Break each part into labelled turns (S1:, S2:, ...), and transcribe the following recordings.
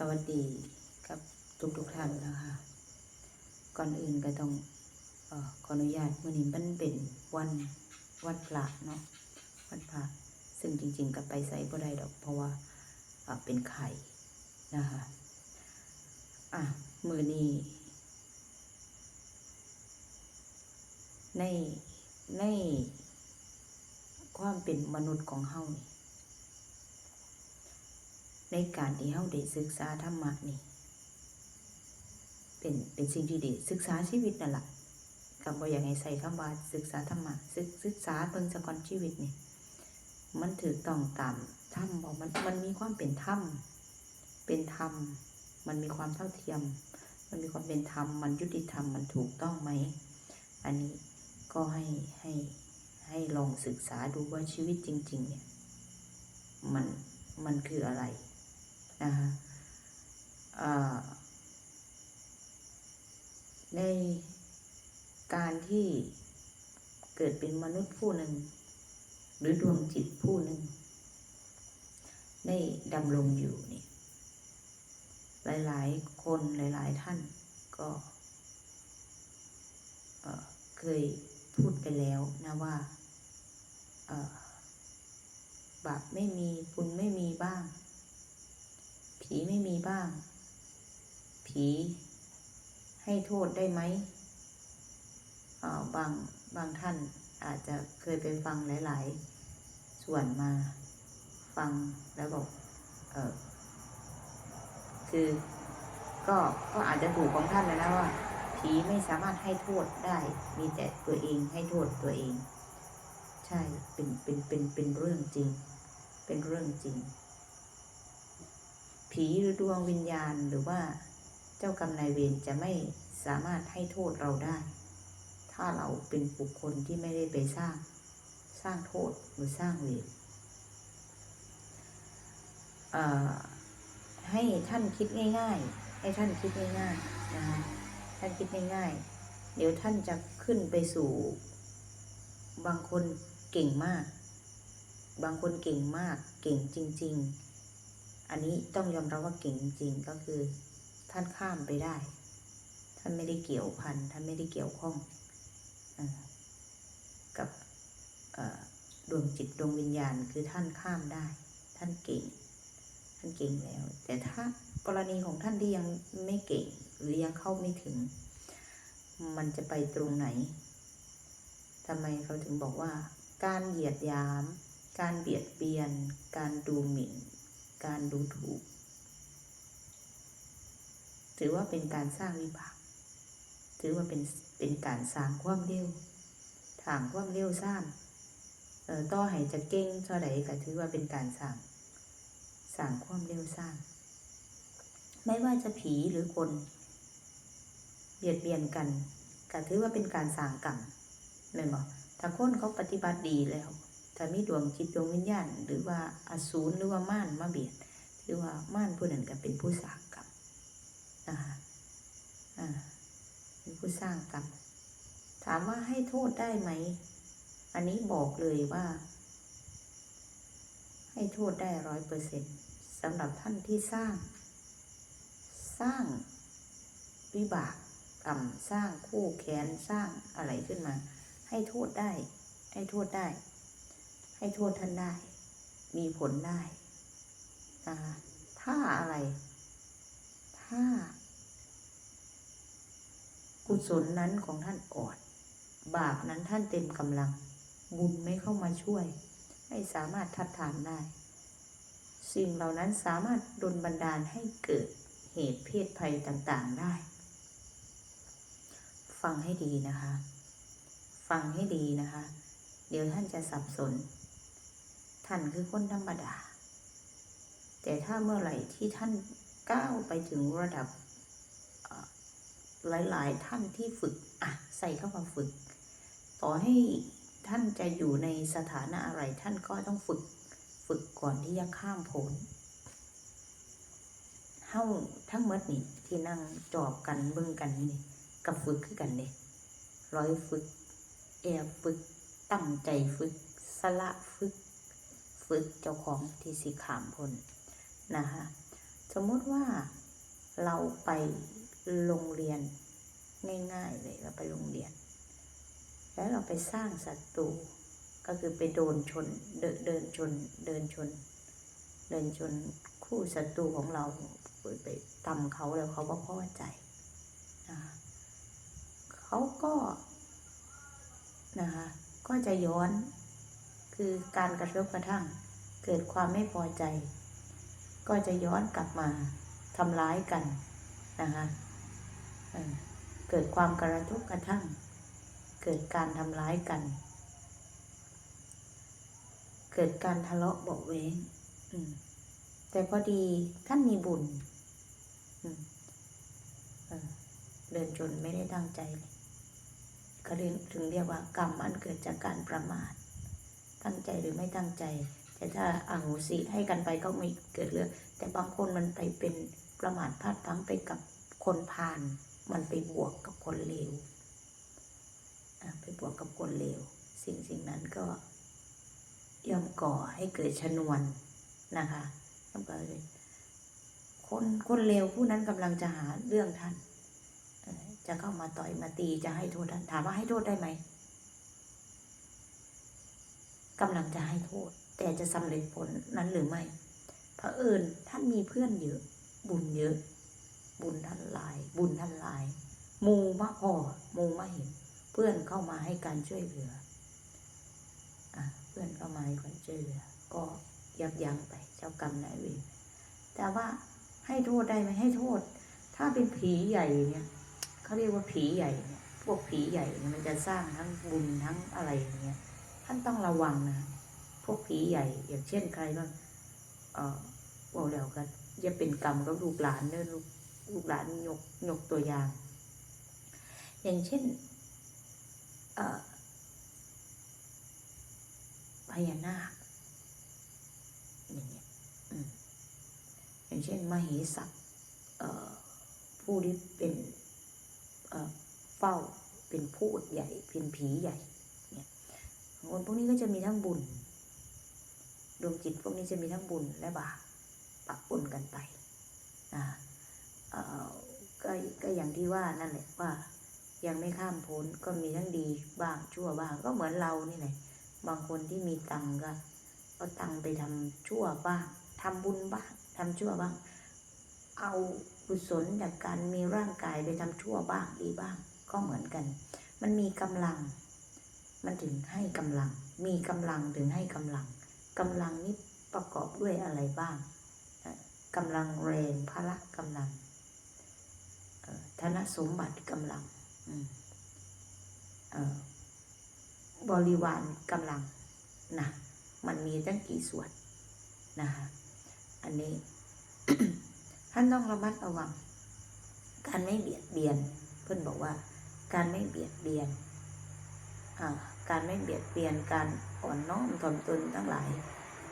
S1: สวัสดีกับทุกทุกท่านนะคะ ก่อนอื่นก็ต้องออขออนุญาตมื่อนี้มันเป็นวันวันพระเนาะวันพระซึ่งจริง ๆก็ไปใส่บ่ได้ดอก เพราะว่าเอ่อเป็นไข่นะคะอะมือนี้ในในความเป็นมนุษย์ของเฮานี่ ในการที่เฮาได้ศึกษาธรรมะนี่เป็นเป็นสิ่งที่ดีศึกษาชีวิตนั่นแหละก็บ่อยากให้ใส่คำว่าศึกษาธรรมะศึกศึกษาเบิ่งสะกอนชีวิตนี่มันถูกต้องตามธรรมบ่มันมันมีความเป็นธรรมเป็นธรรม มันมีความเท่าเทียม มันมีความเป็นธรรม มันยุติธรรม มันถูกต้องไหม อันนี้ก็ให้ให้ให้ลองศึกษาดูว่าชีวิตจริง ๆ เนี่ย มันมันคืออะไร นะคะในการที่เกิดเป็นมนุษย์ผู้หนึ่ง หรือดวงจิตผู้หนึ่งได้ดำรงอยู่เนี่ยหลาย ๆ คนหลาย ๆ ท่านก็เเคยพูดไปแล้วนะว่าเอ่อบาปไม่มีบุญไม่มีบ้าง ผีไม่มีบ้าง ผี ให้โทษได้ไหมอ่อบางบางท่านอาจจะเคยไปฟังหลาย ๆ ส่วนมาฟังแล้วบอกเออคือก็ก็อาจจะถูกของท่านแล้วนะว่าผีไม่สามารถให้โทษได้ มีแต่ตัวเองให้โทษตัวเอง ใช่เป็นเป็นเป็นเป็นเรื่องจริง เป็นเรื่องจริง ผีหรือดวงวิญญาณหรือว่าเจ้ากรรมนายเวรจะไม่สามารถให้โทษเราได้ ถ้าเราเป็นบุคคลที่ไม่ได้ไปสร้าง สร้างโทษหรือสร้างเวรให้ท่านคิดง่าย ๆ ให้ท่านคิดง่ายๆนะคะท่านคิดง่ายๆ เดี๋ยวท่านจะขึ้นไปสู่บางคนเก่งมาก บางคนเก่งมาก เก่งจริง ๆ อันนี้ต้องยอมรับว่าเก่งจริงก็คือท่านข้ามไปได้ ท่านไม่ได้เกี่ยวพันท่านไม่ได้เกี่ยวข้องอกับดวงจิตดวงวิญญาณคือท่านข้ามได้ ท่านเก่ง ท่านเก่งแล้ว แต่ถ้ากรณีของท่านที่ยังไม่เก่ง หรือยังเข้าไม่ถึง มันจะไปตรงไหนทำไมเขาถึงบอกว่า การเหยียดยาม การเบียดเบียน การดูหมิ่น การดูถูก ถือว่าเป็นการสร้างวิบาก ถือว่าเป็นเป็นการสร้างความเร็วทางความเร็วสร้างเออต่อให้จะเก่งเท่าใดก็ถือว่าเป็นการสร้างสร้างความเร็วสร้าง ไม่ว่าจะผีหรือคนเบียดเบียนกันก็ถือว่าเป็นการสร้างกรรมแม่นบอกถ้าคนเขาปฏิบัติดีแล้ว ถ้ามีดวงจิตดวงวิญญาณหรือว่าอสูรหรือว่าม่านมาเบียดถือว่าม่านผู้นั้นก็เป็นผู้สร้างกรรมนะคะอ่าเป็นผู้สร้างกรรมถามว่าให้โทษได้ไหม อันนี้บอกเลยว่า ให้โทษได้ร้อยเปอร์เซ็นต์สำหรับท่านที่สร้าง สร้างวิบากกรรมสร้างคู่แค้นสร้างอะไรขึ้นมา ให้โทษได้ ให้โทษได้ ให้โทษท่านได้ มีผลได้ถ้าอะไร ถ้า กุศลนั้นของท่านอ่อน บาปนั้นท่านเต็มกำลัง บุญไม่เข้ามาช่วย ไม่สามารถทัดทานได้ สิ่งเหล่านั้นสามารถดลบันดาลให้เกิดเหตุเพศภัยต่างๆได้ ฟังให้ดีนะคะ ฟังให้ดีนะคะ เดี๋ยวท่านจะสับสน ท่านคือคนธรรมดา แต่ถ้าเมื่อไหร่ที่ท่านก้าวไปถึงระดับหลาย ๆ ท่านที่ฝึกอะใส่เข้ามาฝึก ต่อให้ท่านจะอยู่ในสถานะอะไรท่านก็ต้องฝึกฝึกก่อนที่จะข้ามพ้นเฮาทั้งหมดนี่ที่นั่งจอบกันเบิ่งกันนี่กับฝึกคือกันเด้ร้อยฝึก แอบฝึกตั้งใจฝึกสละฝึก ฝึกเจ้าของที่สิขามพ้นนะคะสมมติว่าเราไปโรงเรียนง่ายๆเลยเราไปโรงเรียน แล้วเราไปสร้างศัตรูก็คือไปโดนชนเดินเดินชนเดินชน เดินชนคู่ศัตรูของเราไปตำเขาแล้วเขาก็พอใจนะคะเขาก็นะคะก็จะย้อน คือการกระทบกระทั่ง เกิดความไม่พอใจ ก็จะย้อนกลับมาทำร้ายกันนะคะเกิดความกระทบกระทั่ง เกิดการทำร้ายกัน เกิดการทะเลาะเบาะแว้งแต่พอดีท่านมีบุญเดินจนไม่ได้ตั้งใจเลยเขาเรียกถึงเรียกว่ากรรมอันเกิดจากการประมาท ตั้งใจหรือไม่ตั้งใจ แต่ถ้าอาโหสิให้กันไปก็ไม่เกิดเรื่อง แต่บางคนมันไปเป็นประมาทพลาดพลั้งไปกับคนพาลมันไปบวกกับคนเลวไปบวกกับคนเลวสิ่งสิ่งนั้นก็ย่อมก่อให้เกิดชนวนนะคะย่อมก่อเกิดคนคนเลวผู้นั้นกำลังจะหาเรื่องท่านจะเข้ามาต่อยมาตีจะให้โทษท่านถามว่าให้โทษได้ไหม กำลังจะให้โทษ แต่จะสำเร็จผลนั้นหรือไม่เอิญท่านมีเพื่อนเยอะ บุญเยอะ บุญท่านหลาย บุญท่านหลายมูมะพอมูมาเห็น เพื่อนเข้ามาให้การช่วยเหลืออะเพื่อนเข้ามาให้การช่วยเหลือ ก็ยับยั้งไปเจ้ากรรมนายเวรแต่ว่าให้โทษได้ไหมให้โทษ ถ้าเป็นผีใหญ่เนี่ยเขาเรียกว่าผีใหญ่เนี่ยพวกผีใหญ่เนี่ยมันจะสร้างทั้งบุญทั้งอะไรอย่างเงี้ย ท่านต้องระวังนะพวกผีใหญ่ อย่างเช่นใครบ้างเออบอกแล้วกันอย่าเป็นกรรมกับลูกหลานเนอะลูกลูกหลานยกยกตัวอย่าง อย่างเช่นพญานาคอย่างเงี้ยอย่างเช่นมเหสักเอผู้ที่เป็นเอ่อเฝ้าเป็นผู้ใหญ่เป็นผีใหญ่ คนพวกนี้ก็จะมีทั้งบุญ ดวงจิตพวกนี้จะมีทั้งบุญและบาปปะปนกันไปนะก็ก็อย่างที่ว่านั่นแหละว่ายังไม่ข้ามพ้นก็มีทั้งดีบ้างชั่วบ้างก็เหมือนเรานี่แหละบางคนที่มีตังค์ก็เอาตังค์ไปทำชั่วบ้างทำบุญบ้างทำชั่วบ้าง เอากุศลจากการมีร่างกายไปทำชั่วบ้างดีบ้าง ก็เหมือนกัน มันมีกำลัง มันถึงให้กำลัง มีกำลังถึงให้กำลังกำลังนี้ประกอบด้วยอะไรบ้างกำลังแรงพละกำลังเอ่อธนสมบัติกำลังบริวารกำลังนะมันมีตั้งกี่ส่วนนะคะอันนี้ ท่านต้องระมัดระวัง การไม่เบียดเบียน เพื่อนบอกว่า การไม่เบียดเบียน การไม่เบียดเบียนการอ่อนน้อมถ่อมตนทั้งหลาย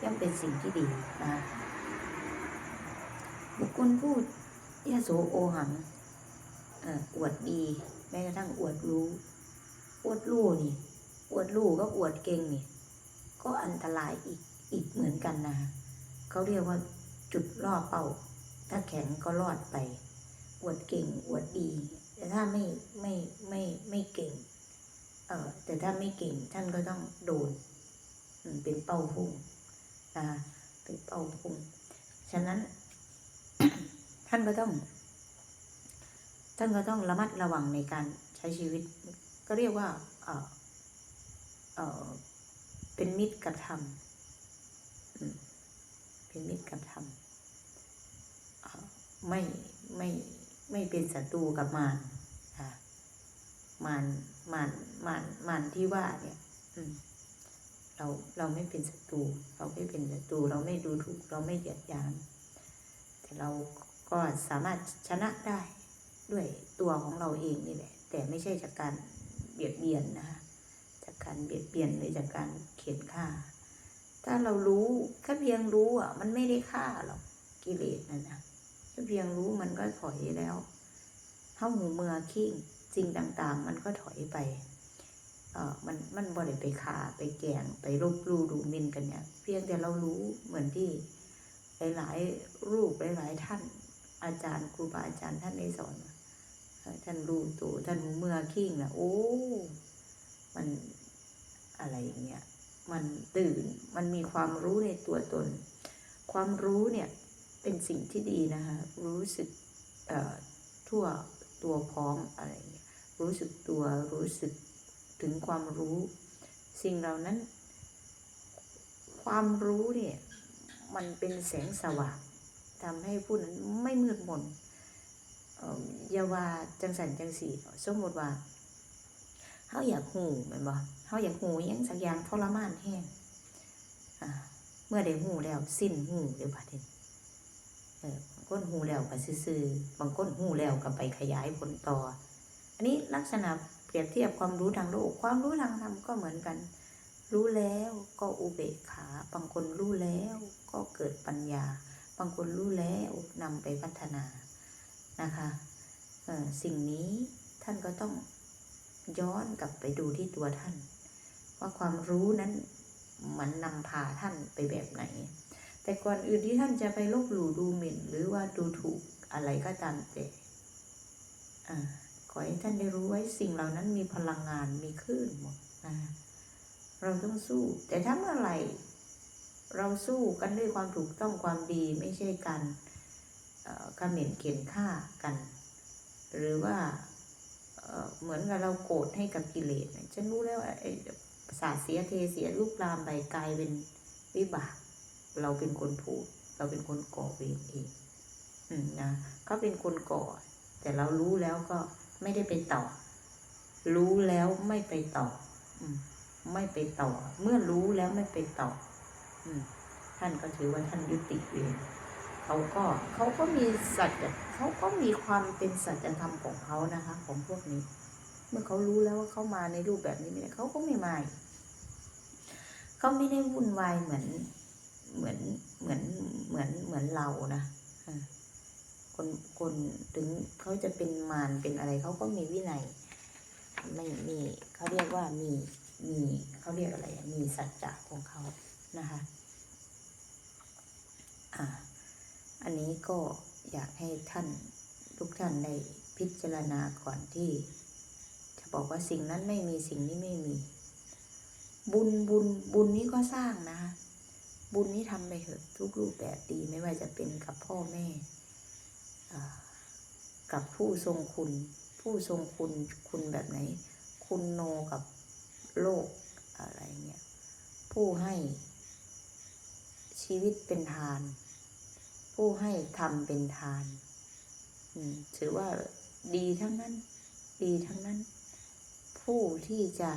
S1: ย่อมเป็นสิ่งที่ดีนะบุคคลพูดยะโสโอหังอออวดดี แม้กระทั่งอวดรู้ อวดรู้นี่ อวดรู้ก็อวดเก่งนี่ ก็อันตรายอีกอีกเหมือนกันนะเขาเรียกว่าจุดล่อเป้า ถ้าแข็งก็รอดไป อวดเก่ง อวดดี แต่ถ้าไม่ไม่ไม่ไม่เก่ง เออแต่ถ้าไม่เก่งท่านก็ต้องโดนเป็นเป้าพุ่งนะเป็นเป้าพุ่งฉะนั้น ท่านก็ต้อง ท่านก็ต้องระมัดระวังในการใช้ชีวิต ก็เรียกว่าเออเออเป็นมิตรกระทำอืมเป็นมิตรกระทำเอ่อไม่ไม่ไม่เป็นศัตรูกับมารค่ะมา นมานหมานหมานที่ว่าเนี่ยอืมเราเราไม่เป็นศัตรูเราไม่เป็นศัตรูเราไม่ดูถูกเราไม่เหยียดหยามแต่เราก็สามารถชนะได้ด้วยตัวของเราเองนี่แหละ แต่ไม่ใช่จากการเบียดเบียนนะคะจากการเบียดเบียนหรือจากการเขียนฆ่า ถ้าเรารู้แค่เพียงรู้อะ มันไม่ได้ฆ่าหรอกกิเลสนั่นนะแค่เพียงรู้มันก็ถอยแล้วเท่าหูเมือขี้ สิ่งต่างๆ มันก็ถอยไปเออมันมันบ่ได้ไปฆ่าไปแกงไปรบลู่ดูมินกันเนี่ย เพียงแต่เรารู้เหมือนที่หลายๆรูปหลายๆท่านอาจารย์ครูบาอาจารย์ท่านได้สอนท่านรู้ตัวท่านหูเมื่อขิ้งนะโอ้ มันอะไรอย่างเงี้ยมันตื่นมันมีความรู้ในตัวตน ความรู้เนี่ยเป็นสิ่งที่ดีนะคะรู้สึกเอ่อทั่วตัวพร้อมอะไร รู้สึกตัวรู้สึกถึงความรู้ สิ่งเหล่านั้น ความรู้เนี่ยมันเป็นแสงสว่างทำให้ผู้นั้นไม่มืดมนเอ่ออย่าว่าจังสันจังสีสมมติว่าเขาอยากหูมันบ่เขาอยากหูยังสักอย่างทรมานแห้งเมื่อได้หูแล้วสิ้นหูเดี๋ยวบาดนี้เออบางคนหูแล้วก็ซื่อบางคนหูแล้วก็ไปขยายผลต่อ อันนี้ลักษณะเปรียบเทียบความรู้ทางโลก ความรู้ทางธรรมก็เหมือนกัน รู้แล้วก็อุเบกขา บางคนรู้แล้วก็เกิดปัญญา บางคนรู้แล้วนำไปพัฒนานะคะสิ่งนี้ท่านก็ต้องย้อนกลับไปดูที่ตัวท่าน ว่าความรู้นั้นมันนำพาท่านไปแบบไหน แต่ก่อนอื่นที่ท่านจะไปลบหลู่ดูหมิ่น หรือว่าดูถูกอะไรก็ตามแต่อ่า ขอให้ท่านได้รู้ไว้สิ่งเหล่านั้นมีพลังงานมีคลื่นหมดนะเราต้องสู้ แต่ถ้าเมื่อไหร่ เราสู้กันด้วยความถูกต้องความดีไม่ใช่การเอ่อคำเหม็นเขียนฆ่ากัน หรือว่าเเหมือนกับเราโกรธให้กับกิเลสฉันรู้แล้วว่าไอ้สาดเสียเทเสียลูกลามไปกลายเป็นวิบาก เราเป็นคนถูกเราเป็นคนก่อเวรเองอนะเขาเป็นคนก่อ แต่เรารู้แล้วก็ ไม่ได้ไปต่อ รู้แล้วไม่ไปต่อไม่ไปต่อ เมื่อรู้แล้วไม่ไปต่อท่านก็ถือว่าท่านยุติเวรเขาก็เขาก็มีสัจจะเขาก็มีความเป็นสัจธรรมของเขานะคะ ของพวกนี้ เมื่อเขารู้แล้วว่าเขามาในรูปแบบนี้ไม่ได้เขาก็ไม่มาเขาไม่ได้วุ่นวายเหมือนเหมือนเหมือนเหมือนเหมือนเรานะอ่า คนคนถึงเขาจะเป็นมารเป็นอะไรเขาก็มีวินัยไม่มีเขาเรียกว่ามีมีเขาเรียกอะไรมีสัจจะของเขานะคะอ่าอันนี้ก็อยากให้ท่านทุกท่านได้พิจารณาก่อนที่ จะบอกว่าสิ่งนั้นไม่มีสิ่งนี้ไม่มี บุญบุญบุญนี้ก็สร้างนะคะบุญนี้ทำไปเถอะทุกรูปแบบดีไม่ว่าจะเป็นกับพ่อแม่ กับผู้ทรงคุณ ผู้ทรงคุณคุณแบบไหน คุณโนกับโลกอะไรเงี้ยผู้ให้ชีวิตเป็นทาน ผู้ให้ทำเป็นทานถือว่าดีทั้งนั้น ดีทั้งนั้น ผู้ที่จะ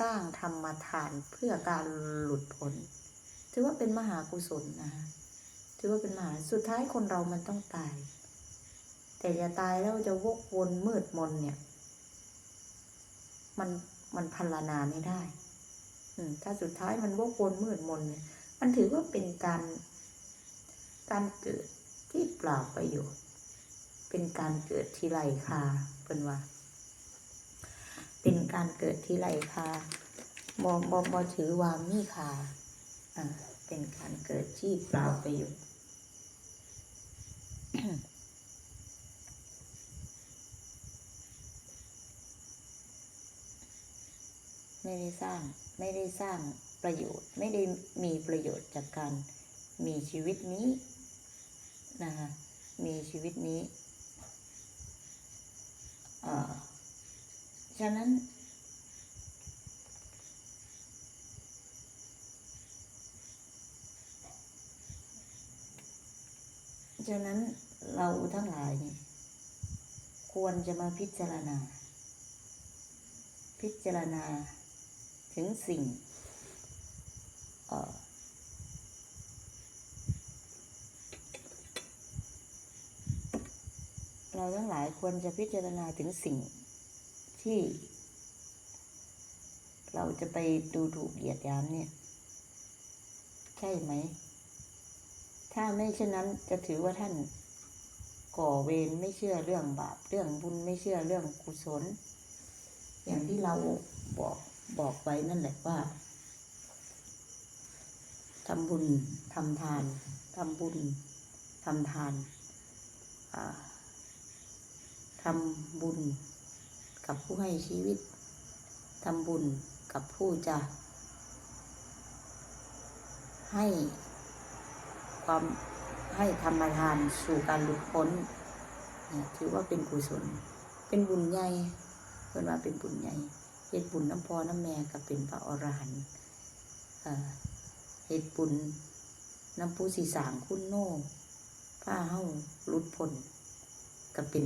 S1: สร้างธรรมทานเพื่อการหลุดพ้นถือว่าเป็นมหากุศลนะคะ ถือว่าเป็นมหาสุดท้ายคนเรามันต้องตาย แต่อย่าตายแล้วจะวกวนมืดมนเนี่ย มันมันพันลนาไม่ได้ อืมถ้าสุดท้ายมันวกวนมืดมนเนี่ย มันถือว่าเป็นการการเกิดที่เปล่าประโยชน์ เป็นการเกิดที่ไรคาเป็นว่า เป็นการเกิดที่ไรคาบอบอบอถือว่ามีคาอ่าเป็นการเกิดที่เปล่าประโยชน์ ไม่ได้สร้างไม่ได้สร้างประโยชน์ ไม่ได้มีประโยชน์จากการมีชีวิตนี้นะคะมีชีวิตนี้เออฉะนั้น ฉะนั้น เราทั้งหลายนี่ควรจะมาพิจารณา พิจารณาถึงสิ่งเอ่อเราทั้งหลายควรจะพิจารณาถึงสิ่งที่ เราจะไปดูถูกเหยียดหยามเนี่ย ใช่ไหม ถ้าไม่เช่นนั้นจะถือว่าท่าน ก่อเวรไม่เชื่อเรื่องบาปเรื่องบุญไม่เชื่อเรื่องกุศล อย่างที่เราบอกบอกไว้นั่นแหละว่าทำบุญทำทานทำบุญทำทานทำบุญกับผู้ให้ชีวิตทำบุญกับผู้จะ ให้ความ ให้ธรรมทานสู่การหลุดพ้นเนี่ยถือว่าเป็นกุศล เป็นบุญใหญ่เพื่อนว่าเป็นบุญใหญ่เฮ็ดบุญน้ำพอน้ำแม่ก็เป็นพระอรหันต์เอ่อเฮ็ดบุญน้ำผู้สีสางคุณโน่ผ้าเฮาหลุดพ้นก็เป็น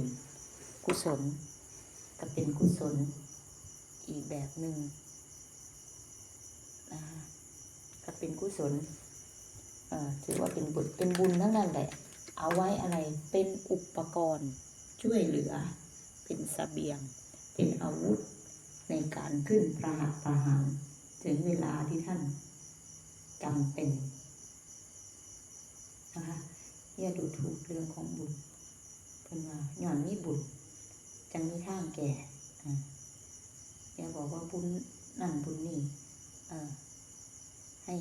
S1: กุศลก็เป็นกุศลอีกแบบหนึ่งนะก็เป็นกุศล ถือว่าเป็นบุญเป็นบุญทั้งนั้นแหละ เอาไว้อะไรเป็นอุปกรณ์ช่วยเหลือ เป็นสเสบียง เป็นอาวุธในการขึ้นประหัตประหารถึงเวลาที่ท่านจำเป็นนะคะอย่าดูถูกเรื่องของบุญเพิ่นว่าย่อนมีบุญจังมีทางแก่อย่าบอกว่าบุญนั่นบุญนี่ให้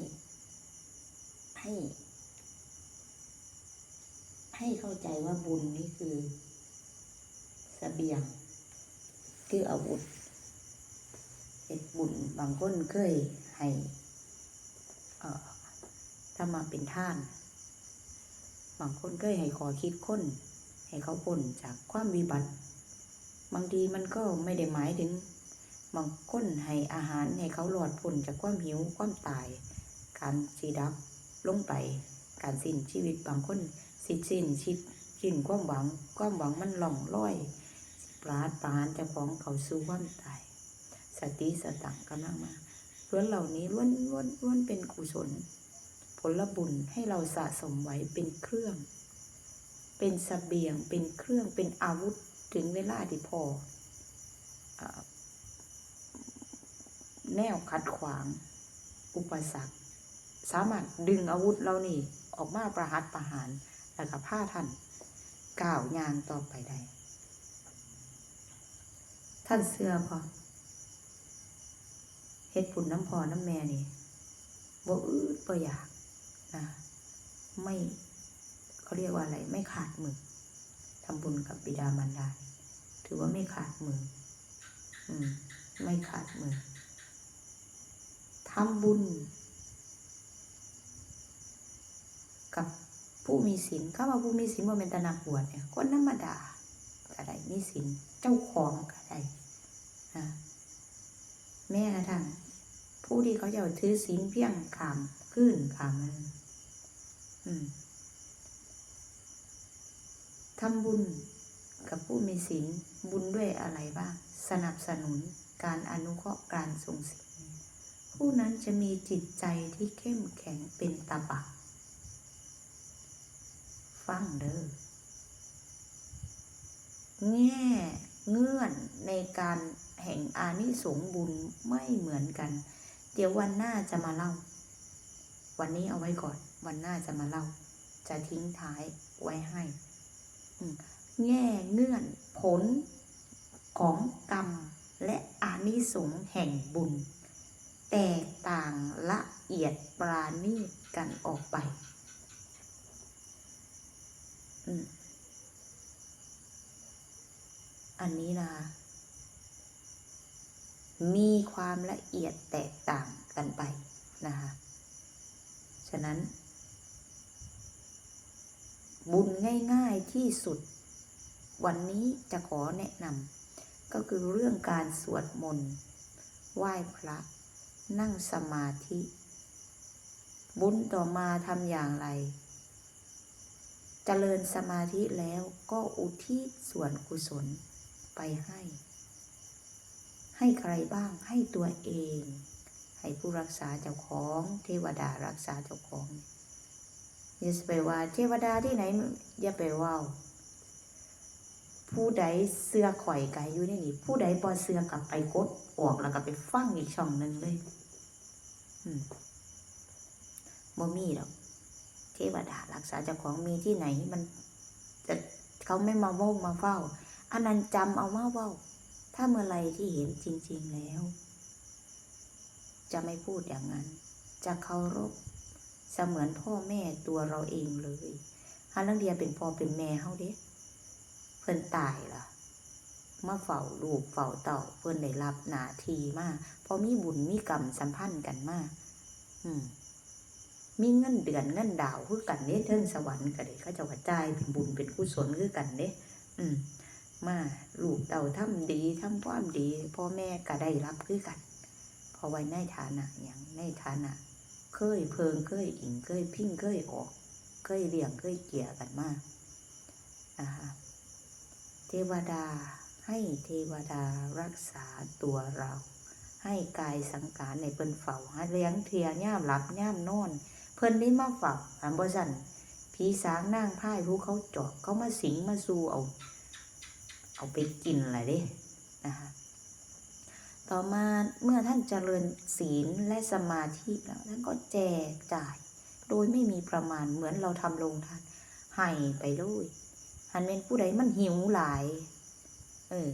S1: ให้ ให้เข้าใจว่าบุญนี่คือเสบียง คืออาวุธเฮ็ดบุญบางคนเคยให้ถ้ามาเป็นท่าน บางคนเคยให้ขอคิดค้น ให้เขาพ้นจากความวิบัติ บางทีมันก็ไม่ได้หมายถึง บางคนให้อาหารให้เขาหลอดพ้นจากความหิวความตาย การสีดับ ลงไป การสิ้นชีวิตบางคนสิ้นสิ้นชิดสิ้นความหวังความหวังมันหล่องลอยปราดปานเจ้าของเขาสู่ความตาย สติสตังกำลังมาล้วนเหล่านี้ล้วนล้วนล้วนเป็นกุศล ผลบุญให้เราสะสมไว้เป็นเครื่อง เป็นสเสบียงเป็นเครื่องเป็นอาวุธถึงเวลาที่พออแนวขัดขวาง อุปสรรค สามารถดึงอาวุธเรานี่ออกมาประหัตประหารแล้วก็ผ้าท่านก้าวยางต่อไปได้ ท่านเสื้อพอเฮ็ดปุ่นน้ำพอน้ำแม่นี่บ่อืดบ่อยากนะไม่เขาเรียกว่าอะไร ไม่ขาดมือทำบุญกับบิดามารดาถือว่าไม่ขาดมืออืม ไม่ขาดมือทำบุญ กับผู้มีศีลเข้ามาผู้มีศีลว่าเป็นตนักบวชเนี่ยคนธรรมดาก็ได้มีศีลเจ้าของก็ได้นะแม้กระทั่งผู้ที่เขาจะถือศีลเพียงขามขึ้นขามมันอืมทำบุญกับผู้มีศีลบุญด้วยอะไรบ้างสนับสนุนการอนุเคราะห์การทรงศีลผู้นั้นจะมีจิตใจที่เข้มแข็งเป็นตบะ ฟังเด้อแง่เงื่อนในการแห่งอานิสงส์บุญไม่เหมือนกัน เดี๋ยววันหน้าจะมาเล่า วันนี้เอาไว้ก่อน วันหน้าจะมาเล่า จะทิ้งท้ายไว้ให้แง่เงื่อนผลของกรรมและอานิสงส์แห่งบุญ แตกต่างละเอียดปราณีตกันออกไป อันนี้นะคะมีความละเอียดแตกต่างกันไปนะคะ ฉะนั้น บุญง่ายๆที่สุด วันนี้จะขอแนะนำก็คือเรื่องการสวดมนต์ไหว้พระ นั่งสมาธิ บุญต่อมาทำอย่างไร เจริญสมาธิแล้วก็อุทิศส่วนกุศลไปให้ ให้ใครบ้างให้ตัวเอง ให้ผู้รักษาเจ้าของเทวดารักษาเจ้าของอย่าไปว่าเทวดาที่ไหนอย่าไปว่าผู้ใดเสื้อข่อยไก่อยู่ในนี่ผู้ใดบอเสื้อกลับไปกดออกแล้วก็ไปฟังอีกช่องหนึ่งเลย อืมบ่มีหรอก วดารักษาเจ้าของมีที่ไหนมันจะเขาไม่มาโมงมาเฝ้าอันนั้นจำเอามาเฝ้า ถ้าเมื่อไรที่เห็นจริง ๆแล้ว จะไม่พูดอย่างนั้น จะเคารพเสมือนพ่อแม่ตัวเราเองเลยฮาลังเดียเป็นพ่อเป็นแม่เฮาเด้เพิ่นตายล่ะมาเฝ้าลูกเฝ้าเต่าเพิ่นได้รับหนาทีมาเพอมีบุญมีกรรมสัมพันธ์กันมากอืม มีเงินเดือนเงินดาวคือกันเด้เทิงสวรรค์ก็ได้เขาจ้ากระจายเป็นบุญเป็นกุศลคือกันเด้อืม มาลูกเต่าทำดีทำความดี พ่อแม่ก็ได้รับคือกันเพราะไว้ในฐานะอย่างในฐานะ เคยเพิงเคยอิงเคยพิ้งเคยออก เคยเลี้ยงเคยเกี่ยกันมานะคะเทวดาให้เทวดารักษาตัวเรา ให้กายสังขารในเพิ่นเฝ้าหาเลี้ยงเทียย่ามหลับย่ามนอน พิ่นได้มาฝ้าอันบ่สั่นผีสางนางพายผู้เขาจอบเขามาสิงมาสู่เอา เอาไปกินอะไรเด้นะคะต่อมาเมื่อท่านเจริญศีลและสมาธิแล้วท่านก็แจกจ่าย โดยไม่มีประมาณเหมือนเราทำโรงทานให้ไปด้วยหันเป็นผู้ใดมันหิวหลาย เออ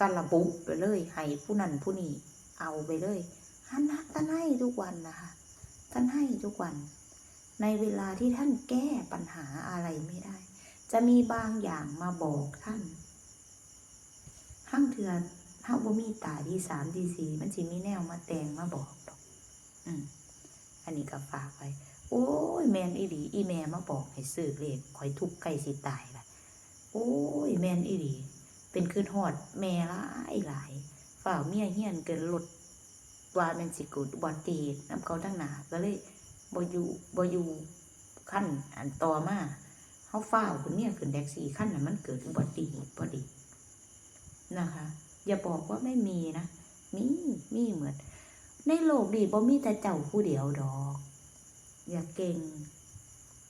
S1: การระบุไปเลยให้ผู้นั้นผู้นี้เอาไปเลยท่านท่านให้ทุกวันนะคะท่านให้ทุกวัน ในเวลาที่ท่านแก้ปัญหาอะไรไม่ได้ จะมีบางอย่างมาบอกท่านห้างเถื่อนเฮาบ่มีตาที่สามที่สี่มันสิมีแนวมาแต่งมาบอกดอกอืมอันนี้ก็ฝากไปโอ้ยแมนอีหลีอีแม่มาบอกให้ซื้อเลขข่อยทุกข์ใกล้สิตายละโอ้ยแมนอีหลีเป็นคืนฮอดแม่หลายหลายฝ่าเมียเฮียนเกินรถว่าแมนสิกุดบัติเหตุน้ำเขาทั้งหนาก็เลย บ่อยู่บ่อยู่ขั้นอันต่อมาเฮาฟ้าคุณเมียขึ้นแท็กซี่ขั้นนั้นมันเกิดอุบัติเหตุพอดีนะคะ อย่าบอกว่าไม่มีนะ มีมีเหมือน ในโลกนี้บ่มีแต่เจ้าผู้เดียวดอก อย่าเก่ง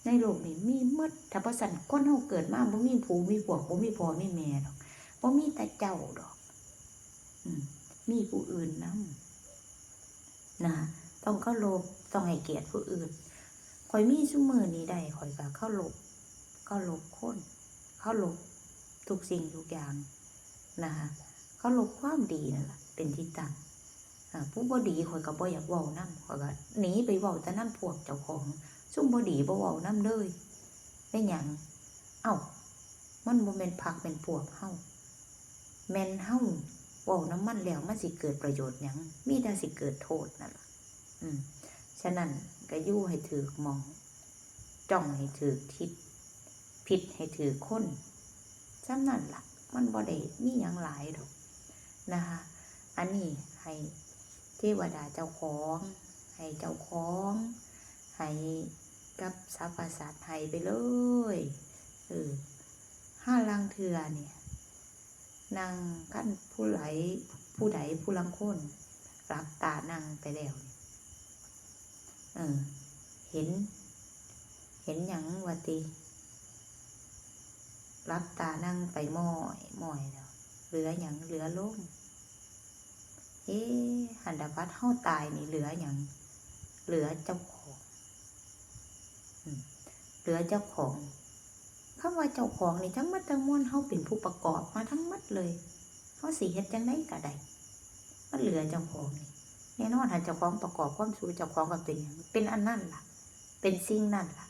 S1: ในโลกนี้มีหมดถ้าประสันคนเฮาเกิดมาบ่มีผู้มีพวกบ่มีพ่อมีแม่ดอกบ่มีแต่เจ้าดอกอืมมีผู้อื่นนํนะต้องเข้าโลภ ต้องให้เกียรติผู้อื่นข่อยมีซุมือนี้ได้ข่อยก็เข้าโลภเข้าโลภคนเข้าโลภทุกสิ่งทุกอย่างนะคะเข้าหลบความดีนั่นแหละเป็นที่ตั้งผู้บ่ดีข่อยก็บ่อยากเว้านำข่อยก็หนีไปเว้าแต่นำพวกเจ้าของซุ่มบ่ดีบ่เว้านำเลยเป็นหยังเอ้ามันบ่แม่นพักเป็นพวกเฮาแม่นเฮาเว้าน้ำมันแล้วมันสิเกิดประโยชน์หยังมีแต่สิเกิดโทษนั่นล่ะอืม ฉะนั้นก็ยู่ให้ถือมอง จ้องให้ถือทิศผิดให้ถือคนจำนั่นล่ะ มันบ่ได้มีหยังหลายดอกนะคะ อันนี้ให้เทวดาเจ้าของ ให้เจ้าของ ให้กับสรรพสัตว์ให้ไปเลยเออห้าลังเถื่อเนี่ยนางขั้นผู้ไหลผู้ใดผู้ลังคนรับตานั่งไปแล้ว เออ เห็น เห็นหยังวะติรับตานั่งไปมอยมอยแล้วเหลืออย่างเหลือลมเอ๊หันดาพัดเฮาตายนี่เหลืออย่างเหลือเจ้าของอเหลือเจ้าของคำว่าเจ้าของนี่ทั้งมัดทั้งมวลเฮาเป็นผู้ประกอบมาทั้งมัดเลยเฮาสิเฮ็ดจังไดก็ได้มันเหลือเจ้าของนี่ แน่นอนหันเจ้าของประกอบความสู่เจ้าของก็เป็นหยังเป็นอันนั้นล่ะ เป็นสิ่งนั้นล่ะ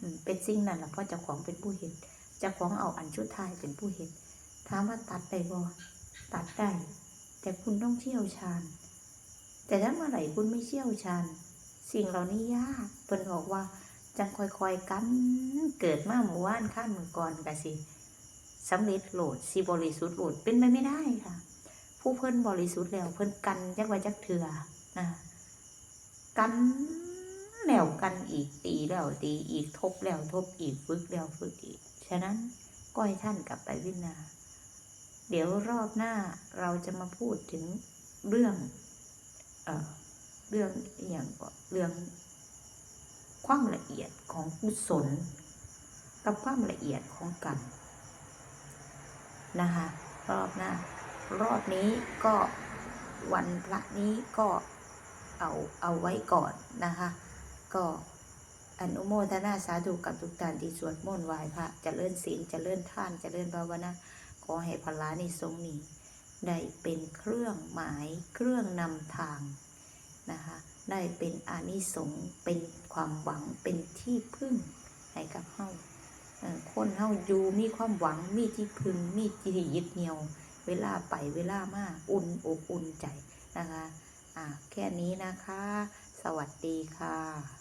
S1: อืมเป็นสิ่งนั้นล่ะเพราะเจ้าของเป็นผู้เห็นเจ้าของเอาอันชุดทายเป็นผู้เห็นถามว่าตัดได้บ่ตัดได้แต่คุณต้องเชี่ยวชาญ แต่ถ้าเมื่อไหร่คุณไม่เชี่ยวชาญ สิ่งเหล่านี้ยากเพิ่นบอกว่าจังค่อยๆกันเกิดมาหมู่บ้านข้ามมือก่อนกะสิสำเร็จโหลดสิบริสุทธิ์โหลดเป็นไปไม่ได้ค่ะ ผู้เพิ่นบริสุทธิ์แล้ว เพิ่นกันจักไว้จักเถื่อนะกันแล้วกันอีกตีแล้วตีอีกทบแล้วทบอีกฝึกแล้วฝึกอีก ฉะนั้นก็ให้ท่านกลับไปวินาเดี๋ยวรอบหน้าเราจะมาพูดถึงเรื่องเอ่อเรื่องอย่างก็เรื่องความละเอียดของกุศลกับความละเอียดของกรรมนะคะรอบหน้า รอบนี้ก็วันพระนี้ก็เอาเอาไว้ก่อนนะคะ ก็อนุโมทนาสาธุกับทุกท่านที่สวดมนต์ไหว้พระจะเลื่อนศีลจะเลื่อนท่านจะเลื่อนภาวนาขอให้พลานทรงนี้ได้เป็นเครื่องหมายเครื่องนำทางนะคะได้เป็นอานิสงส์เป็นความหวังเป็นที่พึ่งให้กับเฮาคนเฮาอยู่มีความหวังมีที่พึ่งมีที่ยึดเหนี่ยว เวลาไปเวลามาอุ่นอกอุ่นใจนะคะอ่าแค่นี้นะคะ สวัสดีค่ะ